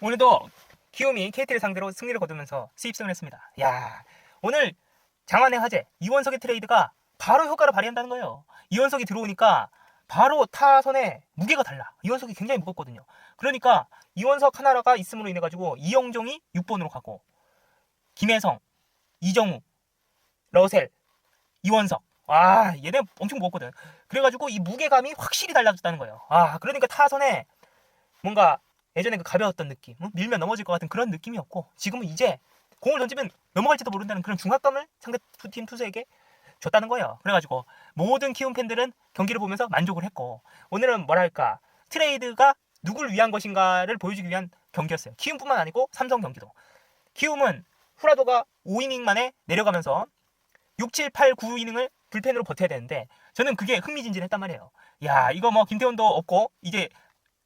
오늘도 키움이 KT를 상대로 승리를 거두면서 수입승을 했습니다. 야 오늘 장안의 화제 이원석의 트레이드가 바로 효과를 발휘한다는 거예요. 이원석이 들어오니까 바로 타선에 무게가 달라. 이원석이 굉장히 무겁거든요. 그러니까 이원석 하나가 있음으로 인해 가지고 이영종이 6번으로 가고 김혜성, 이정우, 러셀, 이원석. 아, 얘네 엄청 무겁거든. 그래가지고 이 무게감이 확실히 달라졌다는 거예요. 아, 그러니까 타선에 뭔가 예전에 그 가벼웠던 느낌, 응? 밀면 넘어질 것 같은 그런 느낌이었고 지금은 이제 공을 던지면 넘어갈지도 모른다는 그런 중압감을 상대 팀 투수에게 줬다는 거예요. 그래가지고 모든 키움 팬들은 경기를 보면서 만족을 했고 오늘은 뭐랄까 트레이드가 누굴 위한 것인가를 보여주기 위한 경기였어요. 키움뿐만 아니고 삼성 경기도. 키움은 후라도가 5이닝 만에 내려가면서 6, 7, 8, 9이닝을 불펜으로 버텨야 되는데 저는 그게 흥미진진했단 말이에요. 야 이거 뭐 김태훈도 없고 이제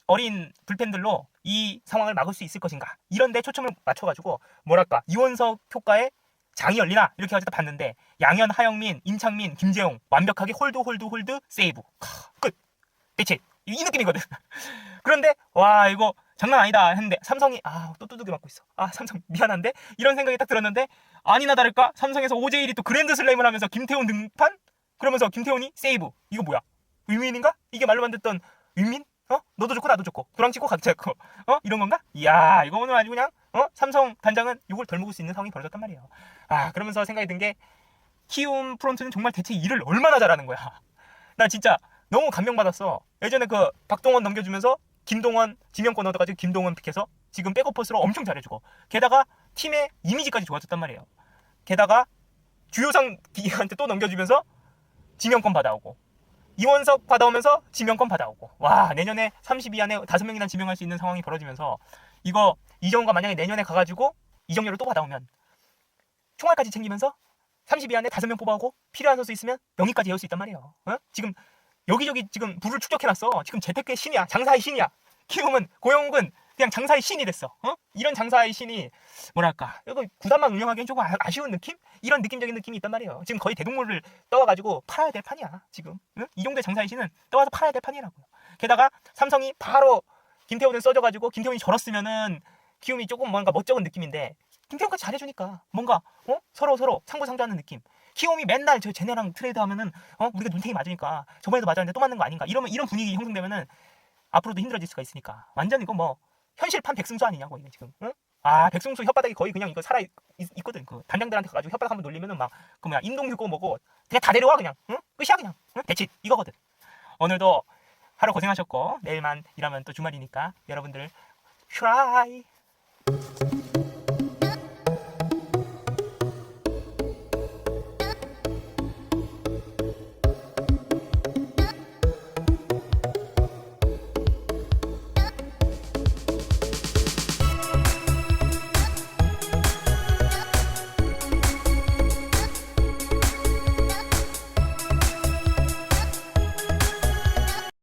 어린 불펜들로 이 상황을 막을 수 있을 것인가? 이런 데 초점을 맞춰가지고 뭐랄까 이원석 효과에 장이 열리나? 이렇게 가지고 봤는데 양현, 하영민, 임창민, 김재용 완벽하게 홀드 홀드 홀드 세이브. 카, 끝. 대체 이, 이 느낌이거든. 그런데 와 이거 장난 아니다 했는데 삼성이 아 또 두둑이 맞고 있어. 아 삼성 미안한데? 이런 생각이 딱 들었는데 아니나 다를까 삼성에서 오재일이 또 그랜드 슬램을 하면서 김태훈 등판? 그러면서 김태훈이 세이브. 이거 뭐야? 윈윈인가? 이게 말로만 듣던 윈윈 어? 너도 좋고 나도 좋고. 도랑 치고 각자 있고. 어? 이런 건가? 이야 이거 오늘 아주 그냥 어? 삼성 단장은 욕을 덜 먹을 수 있는 상황이 벌어졌단 말이에요. 아 그러면서 생각이 든 게 키움 프론트는 정말 대체 일을 얼마나 잘하는 거야? 나 진짜 너무 감명받았어. 예전에 그 박동원 넘겨주면서 김동원 지명권 얻어가지고 김동원 픽해서 지금 백업 포스로 엄청 잘해주고 게다가 팀의 이미지까지 좋아졌단 말이에요. 게다가 주요상 기한테 또 넘겨주면서 지명권 받아오고 이원석 받아오면서 지명권 받아오고 와 내년에 32 안에 5명이나 지명할 수 있는 상황이 벌어지면서 이거 이정우가 만약에 내년에 가가지고 이정료를 또 받아오면 총알까지 챙기면서 32 안에 5명 뽑아오고 필요한 선수 있으면 명의까지 외울 수 있단 말이에요. 어? 지금 여기저기 지금 불을 축적해놨어. 지금 재테크의 신이야. 장사의 신이야. 키움은 고영욱은 그냥 장사의 신이 됐어 어? 이런 장사의 신이 뭐랄까 이거 구단만 운영하기엔 조금 아- 아쉬운 느낌? 이런 느낌적인 느낌이 있단 말이에요 지금 거의 대동물을 떠와가지고 팔아야 될 판이야 지금 응? 이 정도의 장사의 신은 떠와서 팔아야 될 판이라고요 게다가 삼성이 바로 김태훈을 써줘가지고 김태훈이 절었으면은 키움이 조금 뭔가 멋쩍은 느낌인데 김태훈까지 잘해주니까 뭔가 어? 서로 서로 상부상조하는 느낌 키움이 맨날 저 쟤네랑 트레이드하면은 어? 우리가 눈탱이 맞으니까 저번에도 맞았는데 또 맞는 거 아닌가 이러면 이런 분위기 형성되면은 앞으로도 힘들어질 수가 있으니까 완전 이거 뭐 현실판 백승수 아니냐고 이게 지금. 응? 아 백승수 혓바닥이 거의 그냥 이거 살아 있, 있거든. 그 단장들한테 가가지고 혓바닥 한번 놀리면은 막 그 뭐야 임동규고 뭐고 그냥 다 내려와 그냥. 응? 끝이야 그냥. 응? 대치. 이거거든. 오늘도 하루 고생하셨고 내일만 일하면 또 주말이니까 여러분들 트라이